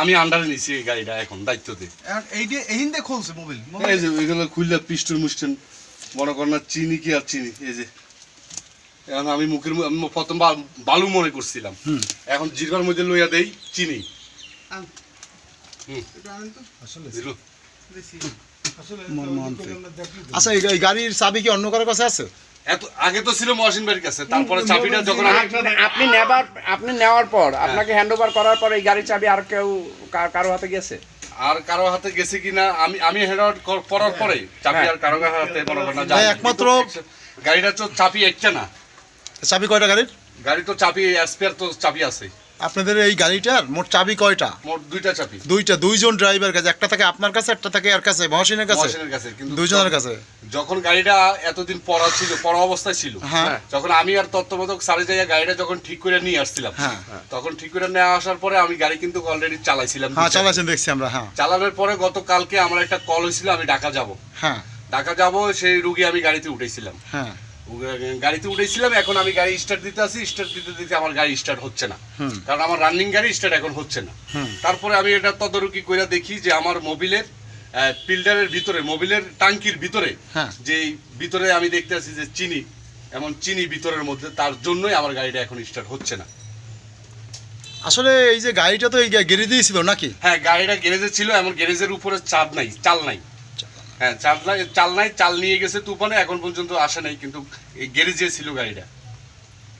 আমি আন্ডারে নিছি এই গাড়িটা এখন দায়িত্বতে। এখন এই যে খুলছে মোবিল এই যে এগুলো খুললে পিস্টন মুস্টন মনে কর না চিনি কি আর চিনি এই যে। এখন আমি মুখের আমি প্রথম বালু মনে করছিলাম। এখন জিরবার মধ্যে লইয়া দেই চিনি। দিলো। আচ্ছা এই এই গাড়ির চাবি কি অন্য কারও কাছে আছে? এত আগে তো ছিল মহসিন বাড়ির কাছে তারপরে চাবিটা যখন আপনি- নেবার আপনি নেওয়ার পর আপনাকে হ্যান্ডওভার করার পর এই গাড়ির চাবি আর কেউ কারও হাতে গেছে? আর কারও হাতে গেছে কিনা আমি আমি হেড আউট করার পরে চাবি হ্যাঁ। আর কারও হাতে মনে না যায়। একমাত্র- গাড়িটা তো চাবি একটা না। চাবি কয়টা গাড়ির? গাড়ি তো চাবি স্পেয়ার তো চাবি আছে আপনাদের এই গাড়িটার মোট চাবি কয়টা? মোট দুইটা চাবি। দুইটা দুইজন ড্রাইভার কাছে একটা থাকে আপনার কাছে একটা থাকে আর কাছে মহসিনের কাছে? কাছে কিন্তু দুইজনের কাছে? যখন গাড়িটা এতদিন পড়া ছিল পড়া অবস্থায় ছিল হ্যাঁ। যখন আমি আর তত্ত্বাবধায়ক সারে যাইয়া গাড়িটা যখন ঠিক করে নিয়ে আসছিলাম হ্যাঁ। তখন ঠিক করে নিয়ে আসার পরে আমি গাড়ি কিন্তু অলরেডি চালাইছিলাম হ্যাঁ চালাচ্ছেন দেখছি আমরা হ্যাঁ। চালানোর পরে গতকালকে আমার একটা কল হয়েছিল আমি ঢাকা যাব। হ্যাঁ। ঢাকা যাব সেই রুগী আমি গাড়িতে উঠেছিলাম। হ্যাঁ। গাড়িতে উঠেছিলাম এখন আমি গাড়ি স্টার্ট দিতে আসি স্টার্ট দিতে দিতে আমার গাড়ি স্টার্ট হচ্ছে না। কারণ আমার রানিং গাড়ি স্টার্ট এখন হচ্ছে না। তারপরে আমি এটা তদারকি করে দেখি যে আমার মোবিলের পিল্ডারের ভিতরে মোবিলের টাঙ্কির ভিতরে হ্যাঁ। যে ভিতরে আমি দেখতে আছি যে চিনি এমন চিনি ভিতরের মধ্যে তার জন্যই আমার গাড়িটা এখন স্টার্ট হচ্ছে না। আসলে এই যে গাড়িটা তো এই গ্যারেজেই ছিল নাকি? হ্যাঁ গাড়িটা গ্যারেজে ছিল এমন গ্যারেজের উপরে চাঁদ নাই চাল নাই। হ্যাঁ চাল নাই চাল নিয়ে গেছে তুফানে এখন পর্যন্ত আসে নাই কিন্তু এই গ্যারেজে ছিল গাড়িটা।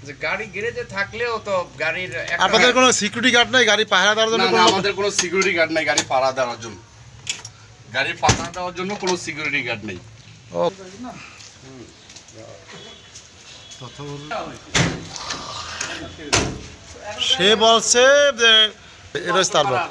যে গাড়ি গ্যারেজে থাকলেও তো গাড়ির আপনাদের কোনো সিকিউরিটি গার্ড নাই গাড়ি পাহারা দেওয়ার জন্য আমাদের কোনো সিকিউরিটি গার্ড নাই গাড়ি দেওয়ার জন্য। গাড়ি পাড়া দেওয়ার জন্য কোনো সিকিউরিটি গার্ড নেই। ও। সে বলছে যে এটা তার বাপ